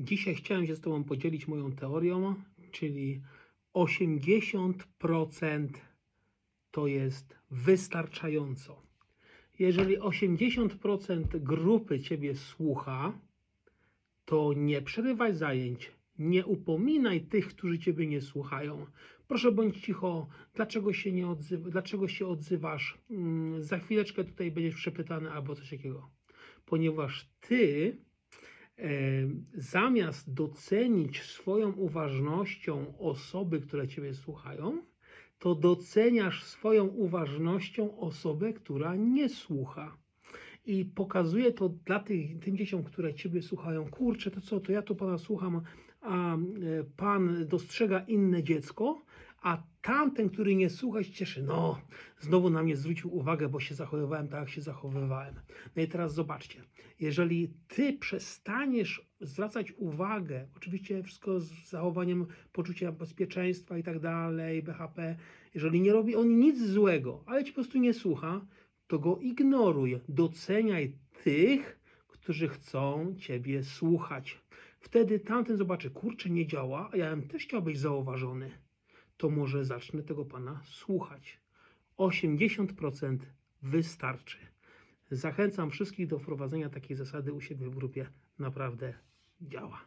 Dzisiaj chciałem się z Tobą podzielić moją teorią, czyli 80% to jest wystarczająco. Jeżeli 80% grupy Ciebie słucha, to nie przerywaj zajęć, nie upominaj tych, którzy Ciebie nie słuchają. Proszę bądź cicho, dlaczego się nie dlaczego się odzywasz? Mm, Za chwileczkę tutaj będziesz przepytany albo coś takiego. Ponieważ Ty zamiast docenić swoją uważnością osoby, które Ciebie słuchają, to doceniasz swoją uważnością osobę, która nie słucha. I pokazuje to dla tych, tym dzieciom, które Ciebie słuchają, kurczę, to co, to ja tu Pana słucham, a e, Pan dostrzega inne dziecko, a tamten, który nie słucha, się cieszy, no, znowu na mnie zwrócił uwagę, bo się zachowywałem tak, jak się zachowywałem. No i teraz zobaczcie, jeżeli Ty przestaniesz zwracać uwagę, oczywiście wszystko z zachowaniem poczucia bezpieczeństwa i tak dalej, BHP, jeżeli nie robi on nic złego, ale Ci po prostu nie słucha, to go ignoruj. Doceniaj tych, którzy chcą Ciebie słuchać. Wtedy tamten zobaczy, kurczę, nie działa, a ja bym też chciał być zauważony. To może zacznę tego Pana słuchać. 80% wystarczy. Zachęcam wszystkich do wprowadzenia takiej zasady u siebie w grupie. Naprawdę działa.